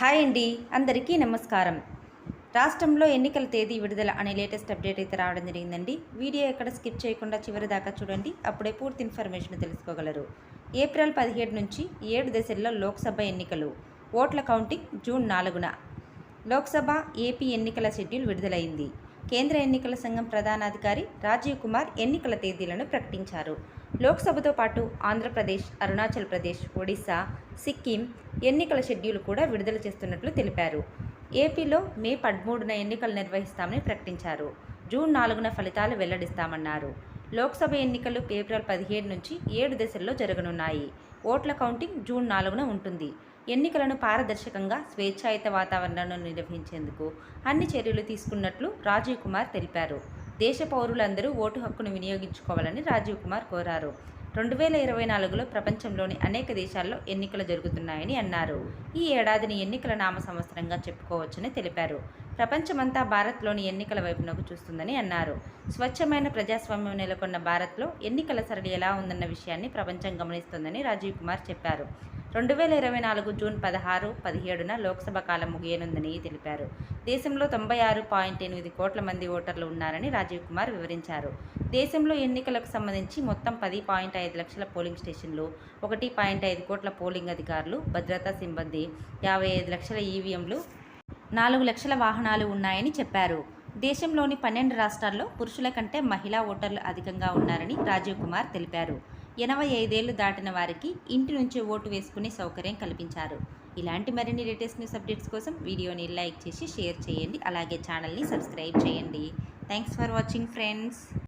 Hi అండి. అందరికీ నమస్కారం. రాష్ట్రంలో ఎన్నికల తేదీ విడుదల అనే లేటెస్ట్ అప్డేట్ అయితే రావడం జరిగిందండి. వీడియో ఎక్కడ స్కిప్ చేయకుండా చివరి దాకా చూడండి. అప్పుడే పూర్తి ఇన్ఫర్మేషన్ తెలుసుకోగలరు. ఏప్రిల్ పదిహేడు నుంచి ఏడు దశల్లో లోక్సభ ఎన్నికలు. ఓట్ల కౌంటింగ్ జూన్ నాలుగున. లోక్సభ ఏపీ ఎన్నికల షెడ్యూల్ విడుదలైంది. కేంద్ర ఎన్నికల సంఘం ప్రధానాధికారి రాజీవ్ కుమార్ ఎన్నికల తేదీలను ప్రకటించారు. లోక్సభతో పాటు ఆంధ్రప్రదేశ్ అరుణాచల్ ప్రదేశ్ ఒడిశా సిక్కిం ఎన్నికల షెడ్యూల్ కూడా విడుదల చేస్తున్నట్లు తెలిపారు. ఏపీలో మే పదమూడున ఎన్నికలు నిర్వహిస్తామని ప్రకటించారు. జూన్ నాలుగున ఫలితాలు వెల్లడిస్తామన్నారు. లోక్సభ ఎన్నికలు ఏప్రిల్ పదిహేడు నుంచి ఏడు దశల్లో జరగనున్నాయి. ఓట్ల కౌంటింగ్ జూన్ నాలుగున ఉంటుంది. ఎన్నికలను పారదర్శకంగా స్వేచ్ఛాయుత వాతావరణంలో నిర్వహించేందుకు అన్ని చర్యలు తీసుకున్నట్లు రాజీవ్ కుమార్ తెలిపారు. దేశ పౌరులందరూ ఓటు హక్కును వినియోగించుకోవాలని రాజీవ్ కుమార్ కోరారు. రెండు వేల ఇరవై నాలుగులో ప్రపంచంలోని అనేక దేశాల్లో ఎన్నికలు జరుగుతున్నాయని అన్నారు. ఈ ఏడాదిని ఎన్నికల నామ సంవత్సరంగా చెప్పుకోవచ్చని తెలిపారు. ప్రపంచమంతా భారత్లోని ఎన్నికల వైపునకు చూస్తుందని అన్నారు. స్వచ్ఛమైన ప్రజాస్వామ్యం నెలకొన్న భారత్లో ఎన్నికల సరళి ఎలా ఉందన్న విషయాన్ని ప్రపంచం గమనిస్తోందని రాజీవ్ కుమార్ చెప్పారు. రెండు వేల ఇరవై నాలుగు జూన్ పదహారు పదిహేడున లోక్సభ కాలం ముగియనుందని తెలిపారు. దేశంలో తొంభై ఆరు పాయింట్ ఎనిమిది కోట్ల మంది ఓటర్లు ఉన్నారని రాజీవ్ కుమార్ వివరించారు. దేశంలో ఎన్నికలకు సంబంధించి మొత్తం పది పాయింట్ ఐదు లక్షల పోలింగ్ స్టేషన్లు ఒకటి పాయింట్ ఐదు కోట్ల పోలింగ్ అధికారులు భద్రతా సిబ్బంది యాభై ఐదు లక్షల ఈవీఎంలు నాలుగు లక్షల వాహనాలు ఉన్నాయని చెప్పారు. దేశంలోని పన్నెండు రాష్ట్రాల్లో పురుషుల కంటే మహిళా ఓటర్లు అధికంగా ఉన్నారని రాజీవ్ కుమార్ తెలిపారు. ఎనభై ఐదేళ్ళు దాటిన వారికి ఇంటి నుంచే ఓటు వేసుకునే సౌకర్యం కల్పించారు. ఇలాంటి మరిన్ని లేటెస్ట్ న్యూస్ అప్డేట్స్ కోసం వీడియోని లైక్ చేసి షేర్ చేయండి. అలాగే ఛానల్ని సబ్స్క్రైబ్ చేయండి. Thanks for watching friends.